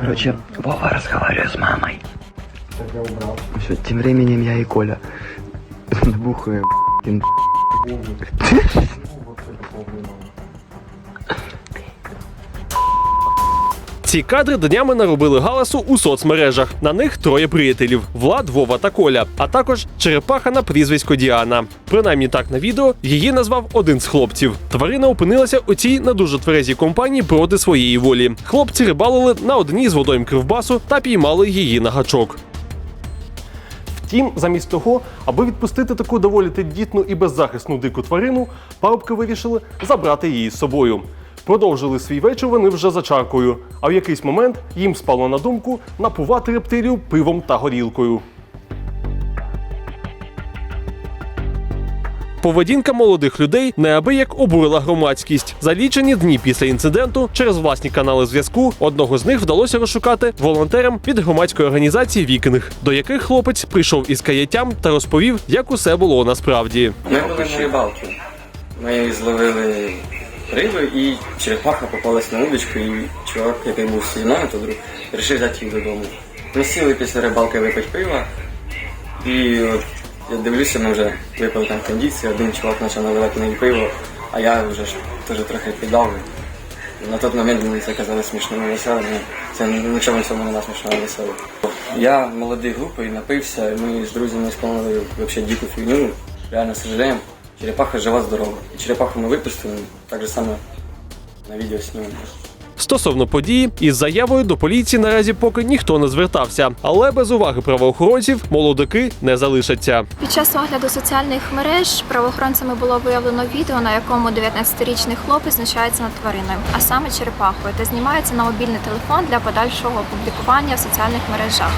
Короче, Вова разговаривает с мамой. Все, тем временем я и Коля набухаем. Ці кадри днями наробили галасу у соцмережах. На них троє приятелів: Влад, Вова та Коля, а також черепаха на прізвисько Діана. Принаймні так на відео її назвав один з хлопців. Тварина опинилася у цій не дуже тверезій компанії проти своєї волі. Хлопці рибалили на одній з водойм кривбасу та піймали її на гачок. Втім, замість того, аби відпустити таку доволі тендітну і беззахисну дику тварину, парубки вирішили забрати її з собою. Продовжили свій вечір вони вже за чаркою, а в якийсь момент їм спало на думку напувати рептилію пивом та горілкою. Поведінка молодих людей неабияк обурила громадськість. За лічені дні після інциденту через власні канали зв'язку одного з них вдалося розшукати волонтерам від громадської організації Вікінг, до яких хлопець прийшов із каяттям та розповів, як усе було насправді. Ми були на рибалці. Ми зловили рибу і черепаха попалась на удочку, і чувак, який був зі мною, то друг, вирішив взяти її додому. Ми сіли після рибалки випити пива, і от я дивлюся, ми вже випили там кондиції, один чувак почав наливати мені пиво, а я вже ж теж трохи піддав. На той момент мені це казалось смішним і веселим. ну, Це нічого цьому не смішного весело. Я молодий групою напився, і ми з друзями склали вообще дику фігню. Реально сожалеем. Черепаха жива здорова. І черепаху ми випустили, так же само на відео знімемо. Стосовно події, із заявою до поліції наразі поки ніхто не звертався, але без уваги правоохоронців молодики не залишаться. Під час огляду соціальних мереж правоохоронцями було виявлено відео, на якому 19-річний хлопець знущається над твариною, а саме черепахою, та знімається на мобільний телефон для подальшого опублікування в соціальних мережах.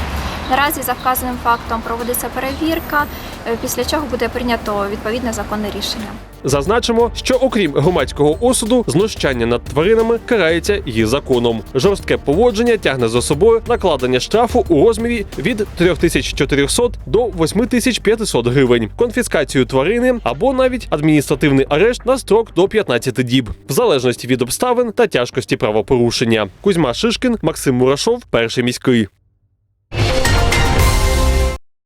Наразі за вказаним фактом проводиться перевірка, е, після чого буде прийнято відповідне законне рішення. Зазначимо, що окрім громадського осуду, знущання над тваринами карається і законом. Жорстке поводження тягне за собою накладення штрафу у розмірі від 3400 до 8500 гривень, конфіскацію тварини або навіть адміністративний арешт на строк до 15 діб, в залежності від обставин та тяжкості правопорушення. Кузьма Шишкін, Максим Мурашов, перший міський.